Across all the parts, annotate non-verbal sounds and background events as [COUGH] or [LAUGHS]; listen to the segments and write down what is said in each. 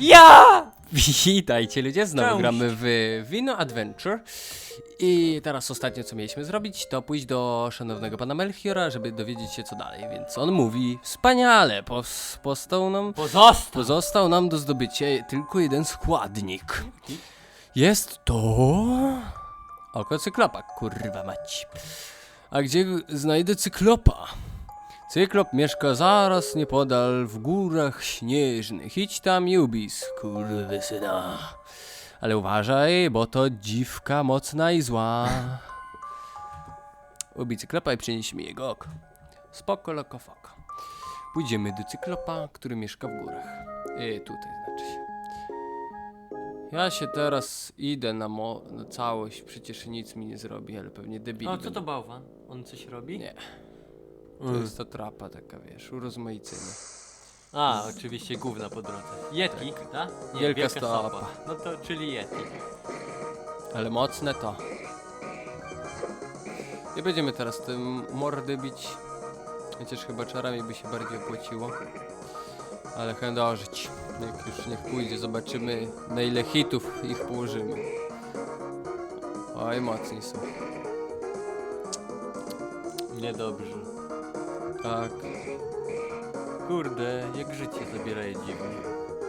Ja! Witajcie ludzie, znowu Cześć. gramy w Wino Adventure i teraz ostatnio co mieliśmy zrobić to pójść do szanownego pana Melchiora, żeby dowiedzieć się co dalej, więc on mówi wspaniale, pos, postał nam, Pozostał! pozostał nam do zdobycia tylko jeden składnik. Jest to... Oko cyklopa, kurwa mać. A gdzie znajdę cyklopa? Cyklop mieszka zaraz niepodal w górach śnieżnych. Idź tam i ubij syna. Ale uważaj, bo to dziwka mocna i zła. Ubij cyklopa i przynieś mi jego oko. Spoko, loko, foko. Pójdziemy do cyklopa, który mieszka w górach. I tutaj znaczy się. Ja się teraz idę na, mo- na całość, przecież nic mi nie zrobi, ale pewnie debil. O, co to bałwan? On coś robi? Nie. To jest to trapa taka, wiesz, urozmaicenie. A, oczywiście gówna po drodze. Yeti, tak? Nie, Wielka stopa. stopa. No to, czyli Yeti. Ale mocne to. Nie będziemy teraz tym mordy bić. Chociaż chyba czarami by się bardziej opłaciło. Ale chędożyć. Jak już niech pójdzie, zobaczymy na ile hitów ich położymy. Oj, mocni są. Niedobrze. Tak, Kurde, jak życie zabieraje dziwnie.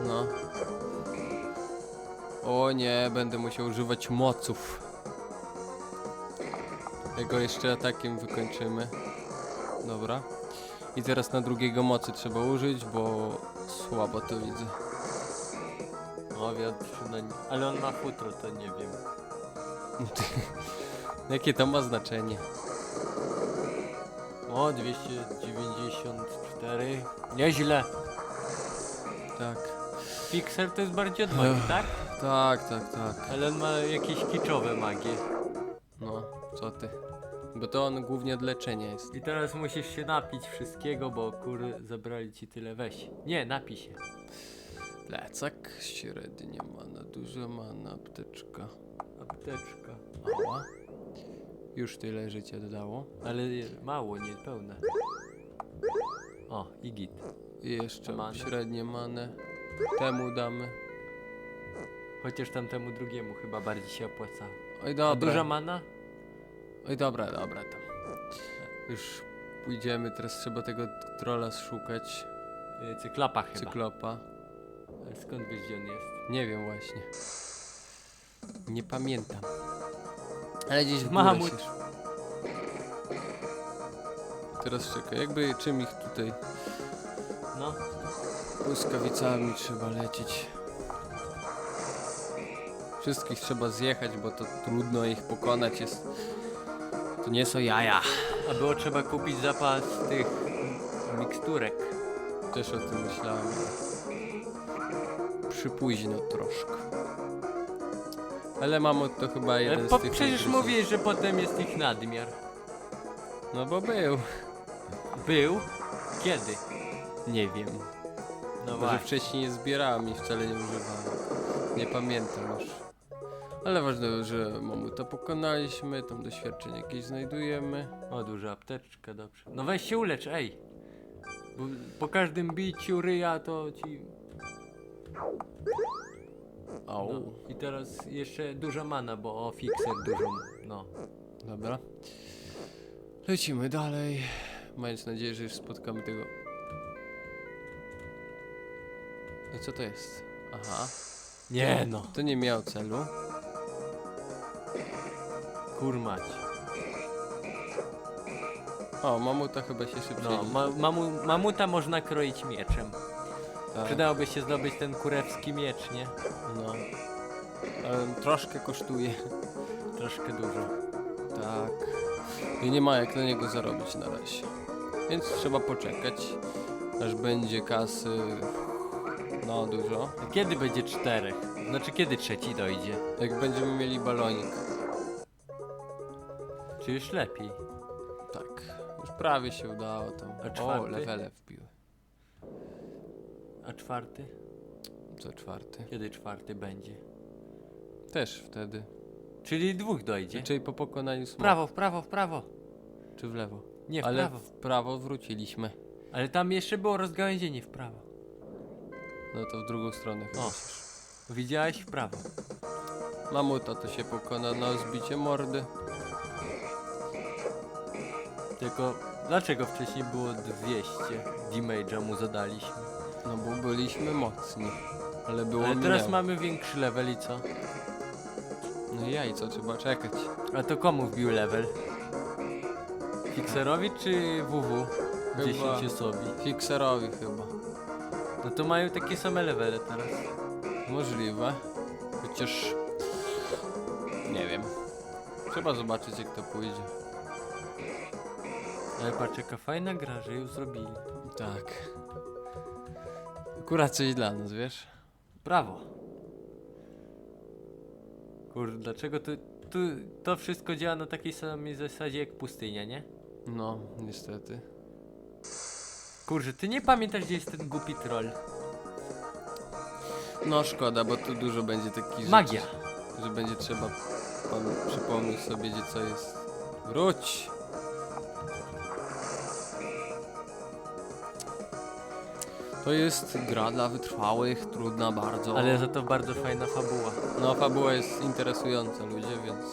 no. O nie, będę musiał używać moców. Jego jeszcze atakiem wykończymy. Dobra. I teraz na drugiego mocy trzeba użyć, bo słabo to widzę. O, wiatr nie... Ale on ma futro, to nie wiem. [LAUGHS] Jakie to ma znaczenie? O, 294. Nieźle. Tak. Fixer to jest bardziej od magii, Ech. tak? Tak, tak, tak. Ale on ma jakieś kiczowe magie. No, co ty? Bo to on głównie od leczenia jest. I teraz musisz się napić wszystkiego, bo kury zabrali ci tyle. Weź. Nie, napij się. Plecak, średnie mana, dużo mana, apteczka. Apteczka. Mała. Już tyle życia dodało. Ale mało, nie pełne. O, i git. I jeszcze Manę. średnie manę. Temu damy. Chociaż tamtemu drugiemu chyba bardziej się opłacało. Oj A dobra. duża mana? Oj dobra, dobra tam. Już pójdziemy, teraz trzeba tego trolla szukać. Y, Cyklapa chyba. Cyklopa. Ale skąd wiesz gdzie on jest? Nie wiem właśnie. Nie pamiętam. Ale gdzieś w górę Mamut. Teraz czekaj, jakby czym ich tutaj No. błyskawicami trzeba lecieć. Wszystkich trzeba zjechać, bo to trudno ich pokonać jest. To nie są jaja. A było trzeba kupić zapas tych miksturek. Też o tym myślałem. Przypóźno troszkę. Ale mamut to chyba jeden po, z tych. przecież najbardziej- mówisz, że potem jest ich nadmiar. No bo był. Był? Kiedy? Nie wiem. No Może właśnie. wcześniej je zbierałem i wcale nie używałem. Nie pamiętam już. Ale ważne, że mamuta pokonaliśmy, tam doświadczenie jakieś znajdujemy. O, duża apteczka, dobrze. No weź się ulecz, ej. Bo po każdym biciu ryja to ci... Au. No. I teraz jeszcze duża mana, bo o, fixer dużą, no. Dobra. Lecimy dalej. Mając nadzieję, że już spotkamy tego. I co to jest? Aha. Nie no. To nie miał celu. Kurmać. O, mamuta chyba się szybciej. No, ma, mamu, mamuta można kroić mieczem. Tak, Przydałoby się zdobyć ten kurewski miecz, nie? No. Ale troszkę kosztuje. [LAUGHS] Troszkę dużo. Tak. I nie ma jak na niego zarobić na razie. Więc trzeba poczekać, aż będzie kasy. No, dużo. A kiedy będzie czterech? Znaczy kiedy trzeci dojdzie? Jak będziemy mieli balonik. Czy już lepiej? Tak. Już prawie się udało tam. A O, czwarty? levele. A czwarty? Co czwarty? Kiedy czwarty będzie? Też wtedy. Czyli dwóch dojdzie. Czyli po pokonaniu W smoka. prawo, w prawo, w prawo. Czy w lewo? Nie, w Ale prawo. w prawo wróciliśmy. Ale tam jeszcze było rozgałęzienie w prawo. No to w drugą stronę chyba. O. Widziałeś w prawo. Mamuta to się pokona na zbicie mordy. Tylko dlaczego wcześniej było 200 damage'a mu zadaliśmy? No bo byliśmy mocni. Ale było Ale teraz mamy większy level i co? No i jajco, trzeba czekać. A to komu wbił level? Fixerowi czy WW? Chyba- 10 osobi. Fixerowi chyba. No to mają takie same levele teraz. Możliwe. Chociaż... Nie wiem. Trzeba zobaczyć jak to pójdzie. Ale patrz jaka fajna gra, że ją zrobili. Tak. Akurat coś dla nas, wiesz? Brawo. Kurde, dlaczego tu, tu to wszystko działa na takiej samej zasadzie jak pustynia, nie? No, niestety. Kurczę, ty nie pamiętasz gdzie jest ten głupi troll? No szkoda, bo tu dużo będzie takich Magia. rzeczy, że będzie trzeba pan przypomnieć sobie, gdzie co jest. Wróć! To jest gra dla wytrwałych, trudna bardzo. Ale za to bardzo fajna fabuła. No, fabuła jest interesująca, ludzie, więc...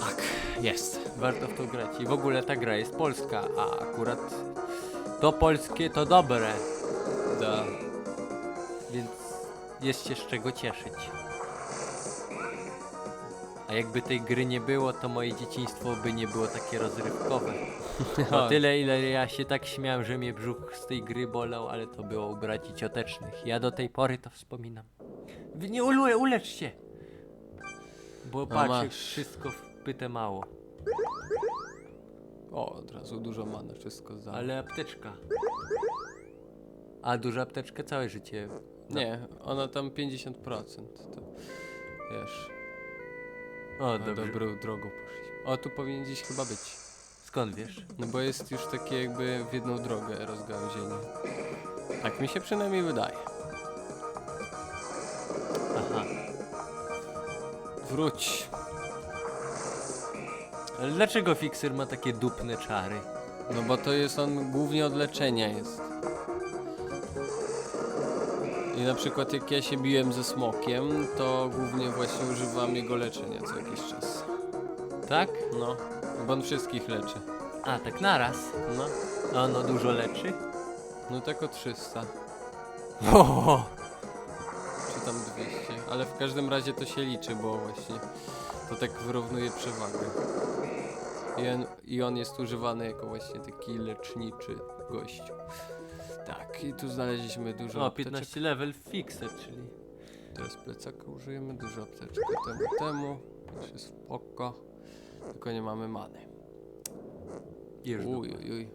Tak, jest. Warto w to grać. I w ogóle ta gra jest polska, a akurat to polskie to dobre, Da. więc jest się z czego cieszyć. A jakby tej gry nie było, to moje dzieciństwo by nie było takie rozrywkowe. [LAUGHS] Bo tyle ile ja się tak śmiałem, że mnie brzuch z tej gry bolał, ale to było u braci ciotecznych. Ja do tej pory to wspominam. Wy nie ule, ulecz się! Bo patrz, jak masz. wszystko w pytę mało. O, od razu dużo mana, wszystko za. Ale apteczka. A duża apteczka całe życie. No. Nie, ona tam 50%. To wiesz. O, Na dobrze. dobrą drogą poszliśmy. O, tu powinien gdzieś chyba być. Skąd wiesz? No bo jest już takie jakby w jedną drogę rozgałęzienie. Tak mi się przynajmniej wydaje. Aha. Wróć. Ale dlaczego Fixer ma takie dupne czary? No bo to jest on głównie od leczenia jest. I na przykład jak ja się biłem ze smokiem, to głównie właśnie używam jego leczenia co jakiś czas. Tak? No, bo on wszystkich leczy. A, tak naraz. No, A ono dużo leczy? no tak o 300, O, czy tam 200, ale w każdym razie to się liczy, bo właśnie to tak wyrównuje przewagę. I on, I on jest używany jako właśnie taki leczniczy gościu. Tak, i tu znaleźliśmy dużo o apteczek. 15 level Fixer, czyli... Teraz plecaka użyjemy, dużo apteczki temu, temu. Już jest spoko. Tylko nie mamy many. Już Uj, uj, uj.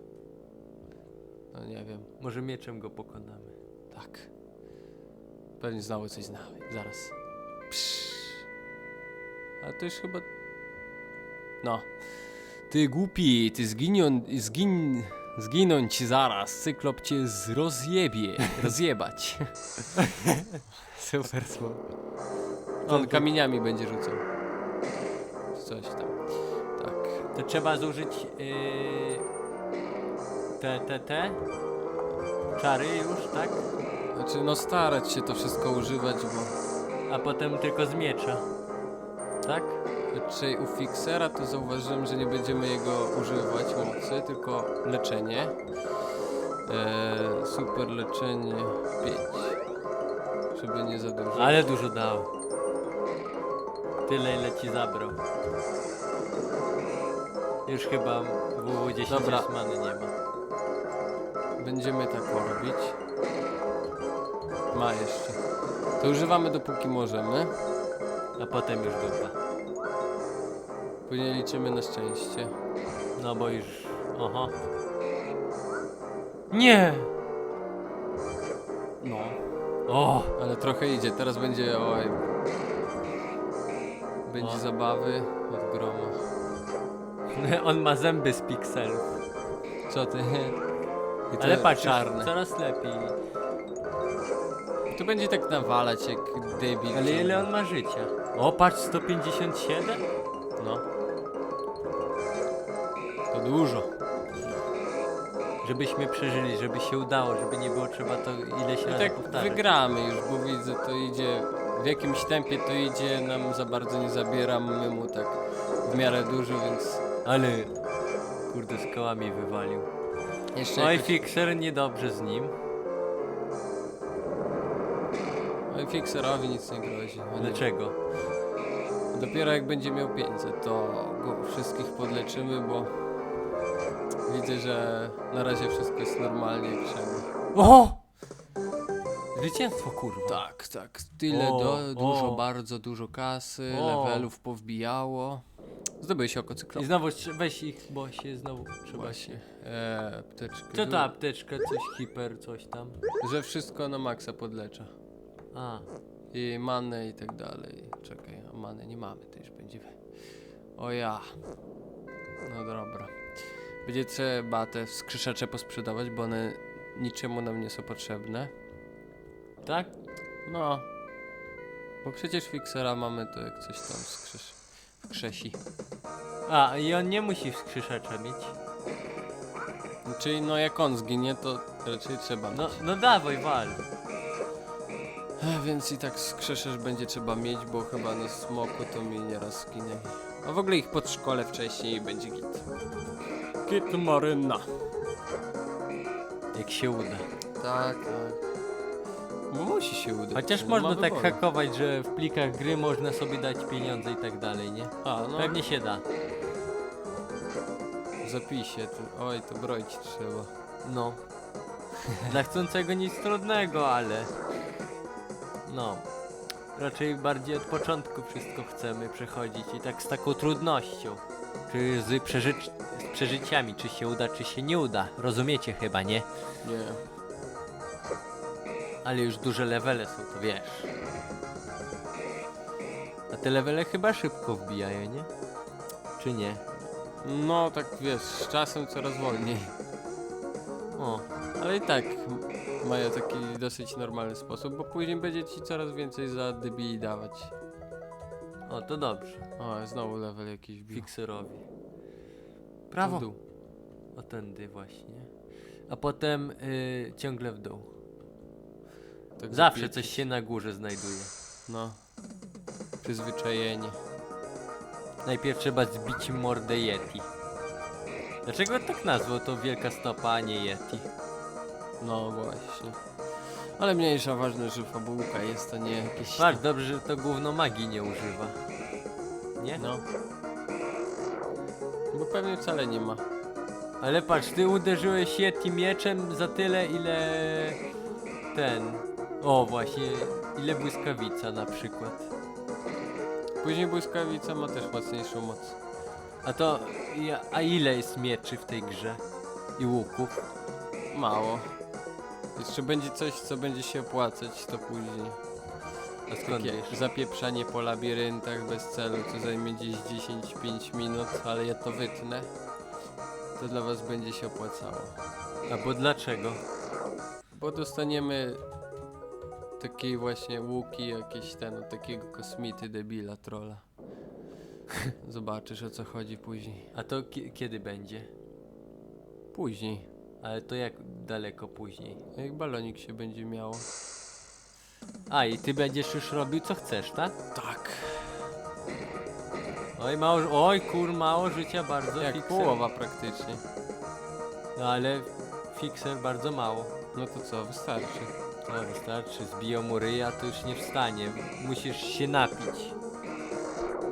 No nie wiem. Może mieczem go pokonamy. Tak. Pewnie znowu coś znamy. Zaraz. Psz. A to już chyba... No. Ty głupi, ty zginią... Zgin... Zginąć zaraz. Cyklop cię rozjebie. [LAUGHS] Rozjebać. [LAUGHS] Super słowo. On kamieniami będzie rzucał. Coś tam. Tak. To trzeba zużyć yy, te, te, te czary już, tak? Znaczy, no starać się to wszystko używać, bo... A potem tylko z miecza. Tak? Raczej u Fixera to zauważyłem, że nie będziemy jego używać mocy, tylko leczenie. Eee, super leczenie 5. Żeby nie za dużo. Ale dużo dał. Tyle ile ci zabrał. Już chyba WW 10 Dobra. many nie ma. Będziemy tak robić. Ma jeszcze. To używamy dopóki możemy. A potem już dupa. Później liczymy na szczęście. No bo już... Oho. Nie! No. O! Ale trochę idzie. Teraz będzie oj. Będzie O. zabawy od groma. [LAUGHS] On ma zęby z pikselów. Co ty? I te Ale patrz, czarne. coraz lepiej. To będzie tak nawalać jak debil. Ale ile on ma życia? O, patrz, 157? No. To dużo. Żebyśmy przeżyli, żeby się udało, żeby nie było trzeba to ileś I razy tak powtarzać. wygramy już, bo widzę, to idzie w jakimś tempie, to idzie, nam za bardzo nie zabieramy mu tak w miarę dużo, więc Ale kurde z kołami wywalił. jeszcze Oj, jakoś... fixer niedobrze z nim. Oj, Fixerowi nic nie grozi. Dlaczego? Dopiero jak będzie miał 500, to go wszystkich podleczymy, bo widzę, że na razie wszystko jest normalnie trzeba. O! Zwycięstwo kurwa. Tak, tak. Tyle, O, do, dużo, o. bardzo dużo kasy, O. levelów powbijało. Zdobyłeś oko I cyklopa. znowu weź ich, bo się znowu trzeba Właśnie. się. Eee, apteczkę. Co ta apteczka, coś hiper, coś tam. Że wszystko na maksa podlecza. A, I manę i tak dalej. Czekaj, a manę nie mamy, to już będzie... O ja. No dobra. Będzie trzeba te skrzyszacze posprzedawać, bo one niczemu nam nie są potrzebne. tak? No. Bo przecież fixera mamy to jak coś tam skrzysz... krzesi. A, i on nie musi skrzyszacza mieć. Czyli no jak on zginie, to raczej trzeba No, mieć. no dawaj, wal. Ech, Więc i tak skrzeszacz będzie trzeba mieć, bo chyba na smoku to mi nieraz zginie. A w ogóle ich pod szkole wcześniej będzie git. Git maryna. Jak się uda. Tak, tak. Bo musi się udać. Chociaż nie ma można tak wyboru. hakować, że w plikach gry można sobie dać pieniądze i tak dalej, nie? A, no. Pewnie się da. W zapisie. To, oj, to broić trzeba. No. [LAUGHS] Dla chcącego nic trudnego, ale... No. Raczej bardziej od początku wszystko chcemy przechodzić i tak z taką trudnością. Czy z przeżyciami, czy się uda, czy się nie uda. Rozumiecie chyba, nie? Nie. Ale już duże levele są, to wiesz. A te levele chyba szybko wbijają, nie? Czy nie? No, tak wiesz, z czasem coraz wolniej. O, Ale i tak mają taki dosyć normalny sposób, bo później będzie ci coraz więcej za debili dawać. o to dobrze. O, znowu level jakiś bił. Fixerowi. W Prawo. dół. O tędy właśnie. A potem y, ciągle w dół. Tak Zawsze coś się na górze znajduje. No. Przyzwyczajenie. Najpierw trzeba zbić mordę Yeti. Dlaczego tak nazwał to wielka stopa, a nie Yeti? No właśnie. Ale mniejsza, ważne, że fabułka jest, a nie jakieś... Tak, dobrze, że to gówno magii nie używa. Nie? No. Bo pewnie wcale nie ma. Ale patrz, ty uderzyłeś Yeti mieczem za tyle, ile ten. O, właśnie, ile błyskawica na przykład. Później błyskawica ma też mocniejszą moc. A to, a ile jest mieczy w tej grze? I łuków? Mało. Jeszcze będzie coś, co będzie się opłacać, to później. A skąd Takie wiesz? zapieprzanie po labiryntach bez celu, co zajmie gdzieś 10-5 minut, ale ja to wytnę. To dla was będzie się opłacało. A bo dlaczego? Bo dostaniemy takie właśnie łuki, jakieś ten, od takiego kosmity debila trolla. [LAUGHS] Zobaczysz o co chodzi później. A to ki- kiedy będzie? Później, Ale to jak daleko później? jak balonik się będzie miało. A i ty będziesz już robił co chcesz, tak? Tak. Oj, mało, oj kur, mało życia bardzo Jak połowa praktycznie. No ale fixer bardzo mało. No to co, wystarczy. To wystarczy, zbiją mu ryja, to już nie wstanie. Musisz się napić.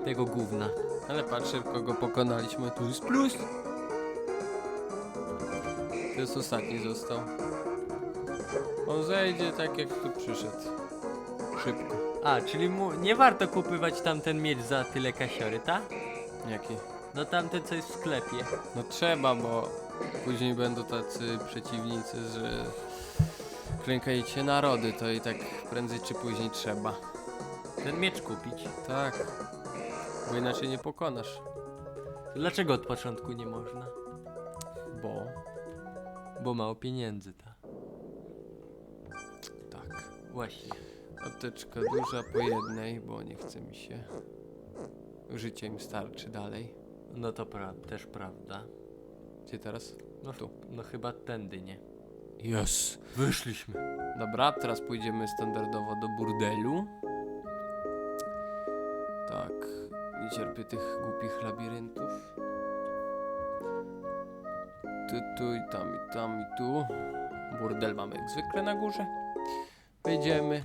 Tego gówna. Ale patrz, szybko go pokonaliśmy. Tu jest plus. To jest ostatni został. On zejdzie tak jak tu przyszedł. Szybko. A, czyli mu nie warto kupywać tamten miecz za tyle kasiory, tak? Jaki? No tamten co jest w sklepie. No trzeba, bo później będą tacy przeciwnicy, że klękajcie narody, to i tak prędzej czy później trzeba. Ten miecz kupić. Tak. Bo inaczej nie pokonasz. To dlaczego od początku nie można? Bo Bo mało pieniędzy, ta. tak. Właśnie. Apteczka duża po jednej, bo nie chce mi się. Życie im starczy dalej. No to pra też prawda. Gdzie teraz? No, Tu. no chyba tędy, nie? Yes. Wyszliśmy. Dobra, teraz pójdziemy standardowo do burdelu. Tak, nie cierpię tych głupich labiryntów. Tu, tu i tam, i tam, i tu. Burdel mamy jak zwykle na górze. Wejdziemy.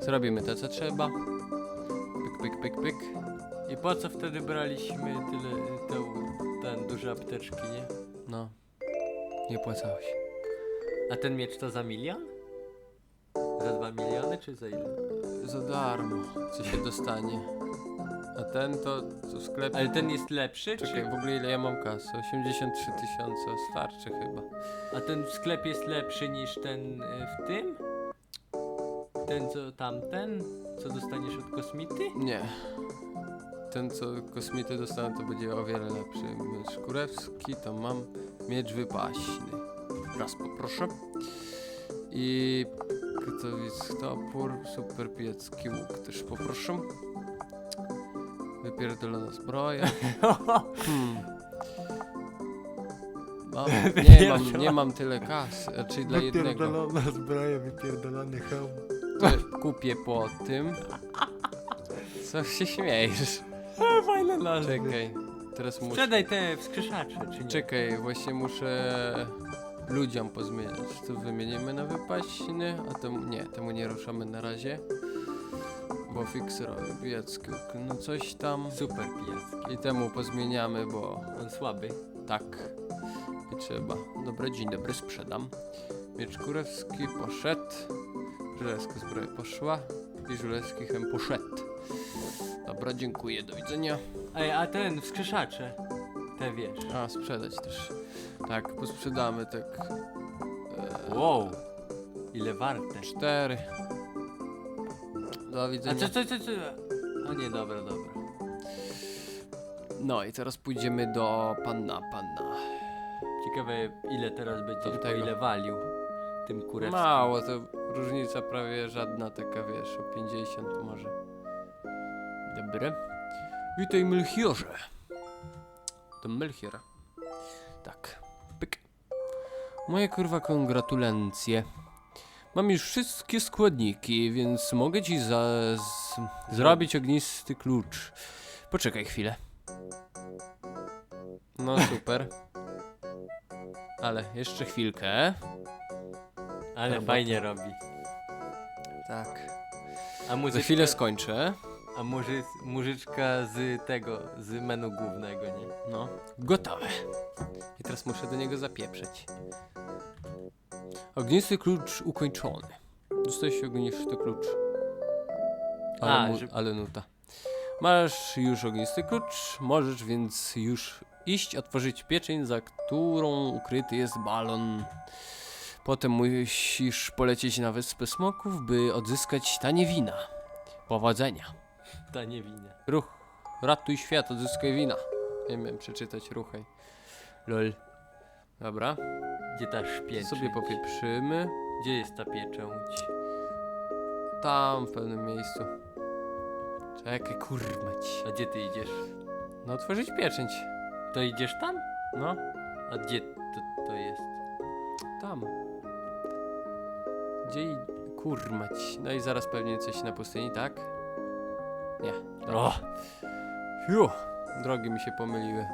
Zrobimy to, co trzeba. Pyk, pyk, pyk, pyk. I po co wtedy braliśmy tyle, te, ten duże apteczki, nie? No, nie płacało się. A ten miecz to za milion? Za dwa miliony, czy za ile? Za darmo, co się dostanie. A ten to, co w sklepie. Ale ten jest lepszy, Czekaj, czy... w ogóle ile ja mam kasy? 83 tysiące, starczy chyba. A ten w sklepie jest lepszy niż ten y, w tym? Ten co tamten? Co dostaniesz od kosmity? Nie. Ten, co kosmity dostanę, to będzie o wiele lepszy. Miecz kurewski, to mam miecz wypaśny. Raz poproszę. I Katowic topór, super piecki łuk też poproszę. Wypierdolona zbroja. [LAUGHS] Hmm. Mam, [LAUGHS] nie, mam, nie mam tyle kasy, raczej dla jednego. zbroja, wypierdolony hełm. To kupię po tym. Co się śmiejesz? Fajne nazwy. Czekaj, teraz muszę. Sprzedaj te wskrzeszacze, czy nie? Czekaj, właśnie muszę ludziom pozmieniać. To wymienimy na wypaśny, a temu nie, temu nie ruszamy na razie. Bo fikserowi biecki, no coś tam. Super pijacki. I temu pozmieniamy, bo On słaby. tak i trzeba. Dobra, dzień dobry, sprzedam. Miecz kurewski poszedł. Żelazka zbroja poszła. I żelazki chem poszedł. Dobra, dziękuję, do widzenia. Ej, a ten wskrzeszacze. Te wiesz. A, sprzedać też. Tak, posprzedamy tak. E, Wow. Ile warte. cztery. Do A widzenia. co, co, co, co? A nie, dobra, dobra. No i teraz pójdziemy do panna, panna. Ciekawe ile teraz będziesz, po Tamtego. ile walił tym kurewskim. Mało, to różnica prawie żadna taka, wiesz, o 50 może. Dobre. Witaj Melchiorze. To Melchior. Tak. Pyk. Moje kurwa kongratulacje. Mam już wszystkie składniki, więc mogę ci za, z, zrobić ognisty klucz. Poczekaj chwilę. No super. Ale jeszcze chwilkę. Ale Robota. fajnie robi. Tak. A Za muzyczka, chwilę skończę. a muży, mużyczka z tego, z menu głównego, nie? No, gotowe. I teraz muszę do niego zapieprzeć. Ognisty klucz ukończony. Dostałeś ognisty klucz. Ale, A, mu, że- ale nuta. Masz już ognisty klucz, możesz więc już iść otworzyć pieczeń, za którą ukryty jest balon. Potem musisz polecieć na wyspę smoków, by odzyskać tanie wina. Powodzenia. Ta niewinna. Ruch. Ratuj świat, odzyskaj wina. Nie wiem przeczytać ruchaj. Lol. Dobra. Gdzie ta szpieczęć? Sobie popieprzymy. Gdzie jest ta pieczęć? Tam w pewnym miejscu. Czekaj, kurmać. A gdzie ty idziesz? No otworzyć pieczęć. To idziesz tam? No, A gdzie to, to jest? tam. Gdzie i... Kurmać. No i zaraz pewnie coś na pustyni, tak? Nie. Dobra. O! Fiu, drogi mi się pomyliły.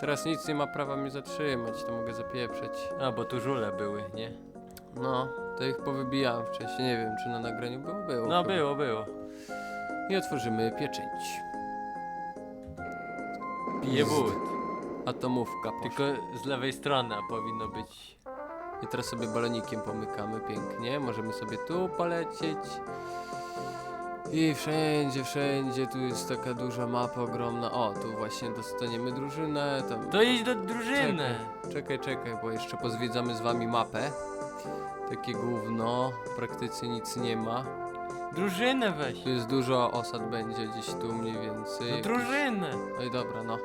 Teraz nic nie ma prawa mnie zatrzymać, to mogę zapieprzeć. A, bo tu żule były, nie? No, to ich powybijałem wcześniej, nie wiem czy na nagraniu było, było. No chyba. było, było. I otworzymy pieczęć. Pije wód. Atomówka poszła. Tylko z lewej strony powinno być. I teraz sobie balonikiem pomykamy pięknie. Możemy sobie tu polecieć. I wszędzie, wszędzie, tu jest taka duża mapa ogromna. O, tu właśnie dostaniemy drużynę. Tam... To idź do drużyny! Czekaj, czekaj, bo jeszcze pozwiedzamy z wami mapę. Takie gówno, w praktyce nic nie ma. Drużynę weź! Tu jest dużo osad, będzie gdzieś tu mniej więcej. No drużynę! No i dobra, no.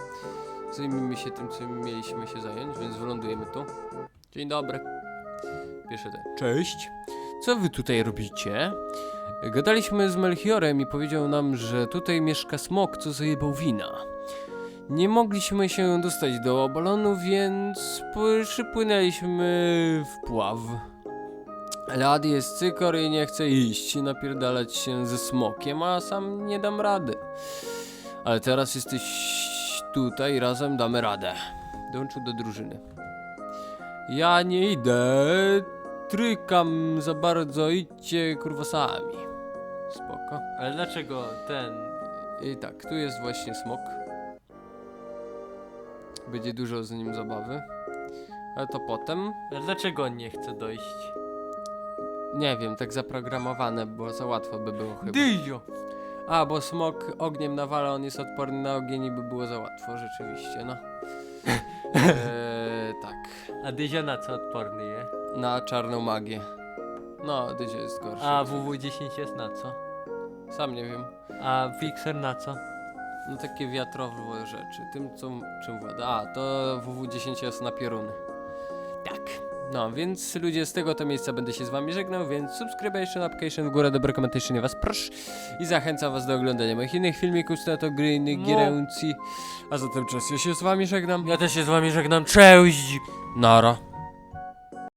Zajmijmy się tym, czym mieliśmy się zająć, więc wylądujemy tu. Dzień dobry. Pierwszy ten. Cześć. Co wy tutaj robicie? Gadaliśmy z Melchiorem i powiedział nam, że tutaj mieszka smok, co zajebał wina. Nie mogliśmy się dostać do balonu, więc pły- przypłynęliśmy w pław. Lad jest cykor i nie chce iść, napierdalać się ze smokiem, a sam nie dam rady. Ale teraz jesteś tutaj, razem damy radę. Dołączył do drużyny. Ja nie idę, trykam za bardzo, idźcie kurwa sami. Spoko. Ale dlaczego ten... I tak, tu jest właśnie smok. Będzie dużo z nim zabawy. Ale to potem. Ale dlaczego on nie chce dojść? Nie wiem, tak zaprogramowane, bo za łatwo by było chyba. Dyzio! A, bo smok ogniem nawala, on jest odporny na ogień i by było za łatwo, rzeczywiście, no. [LAUGHS] Eee, tak. A Dyzio na co odporny je? Na czarną magię. No, Dyzio jest gorszy. A WW10 jest na co? Sam nie wiem. A Fixer na co? No takie wiatrowe rzeczy. Tym, co, czym włada. A, to WW10 jest na pioruny. Tak. No, więc ludzie z tego to miejsca będę się z wami żegnał, więc subscription, application w górę, dobre komentarze was proszę i zachęcam was do oglądania moich innych filmików, z to gry, innych No. gieręcji. A zatem czas ja się z wami żegnam. Ja też się z wami żegnam, cześć! Nara.